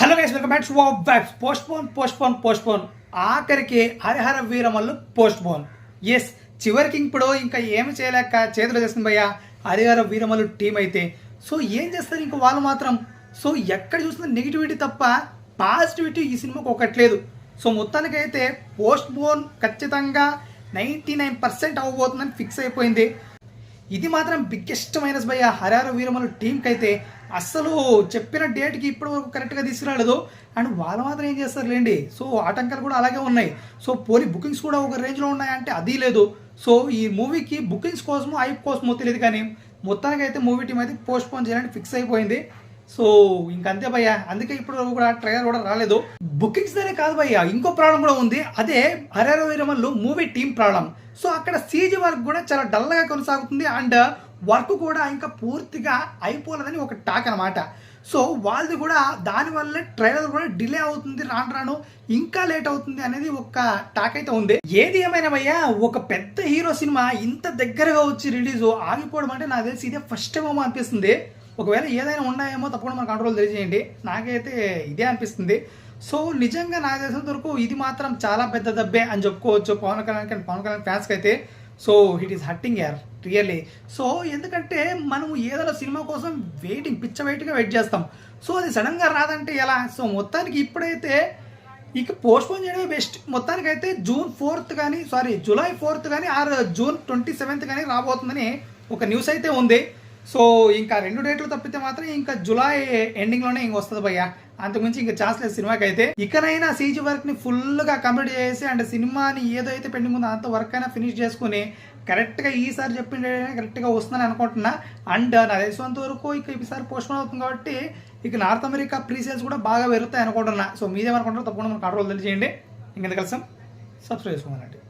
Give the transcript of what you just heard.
Hello guys welcome back to back postpone postpone postpone ఆఖరికి Harihara Veeramallu postpone ఎస్ చివరికి ఇప్పుడు ఇంకా ఏమి చేయలేక చేతులు చేస్తుంది భయ్య హరిహర వీరమల్లు టీం అయితే. సో ఏం చేస్తారు ఇంకా వాళ్ళు మాత్రం? సో ఎక్కడ చూసినా నెగిటివిటీ తప్ప పాజిటివిటీ ఈ సినిమాకు ఒకట్లేదు. సో మొత్తానికైతే పోస్ట్ పోన్ ఖచ్చితంగా నైంటీ నైన్ పర్సెంట్ అవ్వబోతుందని ఫిక్స్ అయిపోయింది. ఇది మాత్రం బిగ్గెస్ట్ మైనస్ భయ్య హరార వీరమల టీంకి అయితే అస్సలు చెప్పిన డేట్కి ఇప్పటి వరకు కరెక్ట్గా తీసుకురాలేదు. అండ్ వాళ్ళు మాత్రం ఏం చేస్తారు లేండి సో ఆటంకాలు కూడా అలాగే ఉన్నాయి. సో పోనీ బుకింగ్స్ కూడా ఒక రేంజ్లో ఉన్నాయంటే అది లేదు. సో ఈ మూవీకి బుకింగ్స్ కోసమో ఐప్ కోసమో తెలియదు కానీ మొత్తానికి అయితే మూవీ టీం అయితే పోస్ట్ పోన్ చేయాలని ఫిక్స్ అయిపోయింది. సో ఇంకంతే భయ్య. అందుకే ఇప్పుడు కూడా ట్రైలర్ కూడా రాలేదు. బుకింగ్స్ అనే కాదు భయ్య. ఇంకో ప్రాబ్లం కూడా ఉంది. అదే Harihara Veeramallu movie team problem so అక్కడ సీజీ వర్క్ కూడా చాలా డల్గా కొనసాగుతుంది అండ్ వర్క్ కూడా ఇంకా పూర్తిగా అయిపోలేదని ఒక టాక్ అనమాట సో వాళ్ళది కూడా దానివల్ల ట్రైలర్ కూడా డిలే అవుతుంది రాను రాను ఇంకా లేట్ అవుతుంది అనేది ఒక టాక్ అయితే ఉంది. ఏది ఏమైనా భయ్యా ఒక పెద్ద హీరో సినిమా ఇంత దగ్గరగా వచ్చి రిలీజ్ ఆగిపోవడం అంటే నాకు తెలిసి ఇదే ఫస్ట్ టైం ఏమో అనిపిస్తుంది. ఒకవేళ ఏదైనా ఉన్నాయేమో తప్పకుండా మన కంట్రోల్ తెలియజేయండి. నాకైతే ఇదే అనిపిస్తుంది. సో నిజంగా నాకు తెలిసినంత వరకు ఇది మాత్రం చాలా పెద్ద దబ్బే అని చెప్పుకోవచ్చు పవన్ కళ్యాణ్ అండ్ పవన్ కళ్యాణ్ ఫ్యాన్స్కి అయితే. సో ఇట్ ఈస్ హర్టింగ్ యార్ రియల్లీ సో ఎందుకంటే మనం ఏదైనా సినిమా కోసం వెయిటింగ్ పిచ్చ వెయిట్గా వెయిట్ చేస్తాం. సో అది సడన్గా రాదంటే ఎలా? సో మొత్తానికి ఇప్పుడైతే ఇక పోస్ట్పోన్ చేయడమే బెస్ట్ మొత్తానికి అయితే జూన్ ఫోర్త్ కానీ సారీ జూలై ఫోర్త్ కానీ ఆర్ జూన్ ట్వంటీ సెవెంత్ కానీ రాబోతుందని ఒక న్యూస్ అయితే ఉంది. సో ఇంకా రెండు డేట్లు తప్పితే మాత్రం ఇంకా జూలై ఎండింగ్లోనే ఇంక వస్తుంది భయ్య. అంతకుమించి ఇంకా ఛాన్స్ లేదు సినిమాకి అయితే ఇకనైనా సీజీ వర్క్ని ఫుల్గా కంప్లీట్ చేసి అండ్ సినిమాని ఏదైతే పెండింగ్ ఉందో అంత వర్క్ అయినా ఫినిష్ చేసుకుని కరెక్ట్గా ఈసారి చెప్పిండే కరెక్ట్గా వస్తుందని అనుకుంటున్నా. అండ్ నా తెలిసినంత వరకు ఇక ఈసారి పోస్ట్ అవుతుంది కాబట్టి ఇక నార్త్ అమెరికా ప్రీ సేల్స్ కూడా బాగా పెరుగుతాయి అనుకుంటున్నా సో మీదేమనుకుంటారో తప్పకుండా మనకు కంట్రోల్ తెలియజేయండి. ఇంకెంత కలిసాం సబ్స్క్రైబ్ చేసుకోమన్నట్టు